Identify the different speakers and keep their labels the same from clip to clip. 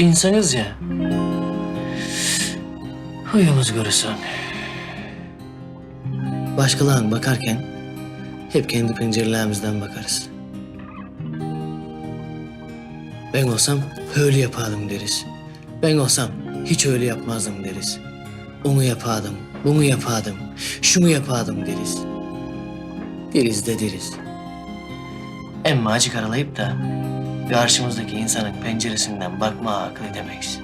Speaker 1: insanız ya. Huyumuz görürsen. Başkalarına bakarken hep kendi pencerelerimizden bakarız. Ben olsam öyle yapardım deriz. Ben olsam hiç öyle yapmazdım deriz. Onu yapardım, bunu yapardım, şunu yapardım deriz. Deriz de deriz. Emma acık aralayıp da karşımızdaki insanın penceresinden bakma akıl edemeyiz.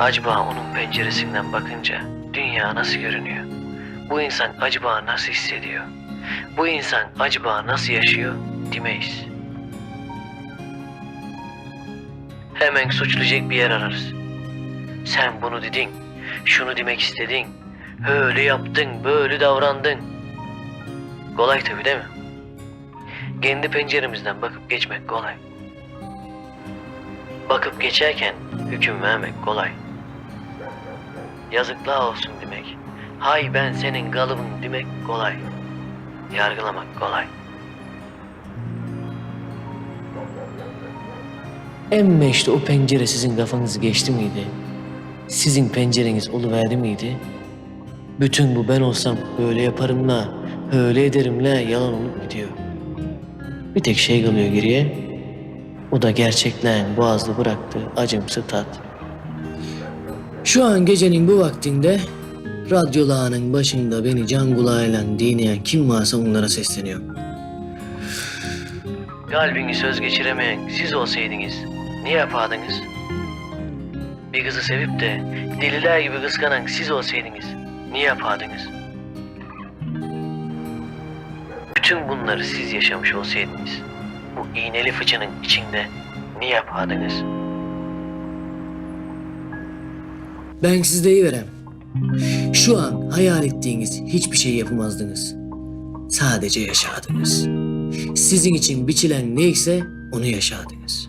Speaker 1: Acaba onun penceresinden bakınca dünya nasıl görünüyor? Bu insan acaba nasıl hissediyor? Bu insan acaba nasıl yaşıyor demeyiz. Hemen suçlayacak bir yer ararız. Sen bunu dedin, şunu demek istedin, öyle yaptın, böyle davrandın. Kolay tabii değil mi? Kendi penceremizden bakıp geçmek kolay. Bakıp geçerken hüküm vermek kolay. Yazıklar olsun demek. Hay ben senin kalıbın demek kolay. Yargılamak kolay. Emme işte o pencere sizin kafanızı geçti miydi? Sizin pencereniz oluverdi miydi? Bütün bu ben olsam böyle yaparım la, öyle ederim la yalan olup gidiyor. Bir tek şey kalıyor geriye. O da gerçeklerin boğazlı bıraktığı acımsı tat. Şu an gecenin bu vaktinde radyolarının başında beni can kulağıyla dinleyen kim varsa onlara sesleniyorum. Kalbini söz geçiremeyen siz olsaydınız ne yapardınız? Bir kızı sevip de deliler gibi kıskanan siz olsaydınız ne yapardınız? Bütün bunları siz yaşamış olsaydınız bu iğneli fıçının içinde ne yapardınız? Ben size verem. Şu an hayal ettiğiniz hiçbir şey yapamazdınız. Sadece yaşardınız. Sizin için biçilen neyse onu yaşardınız.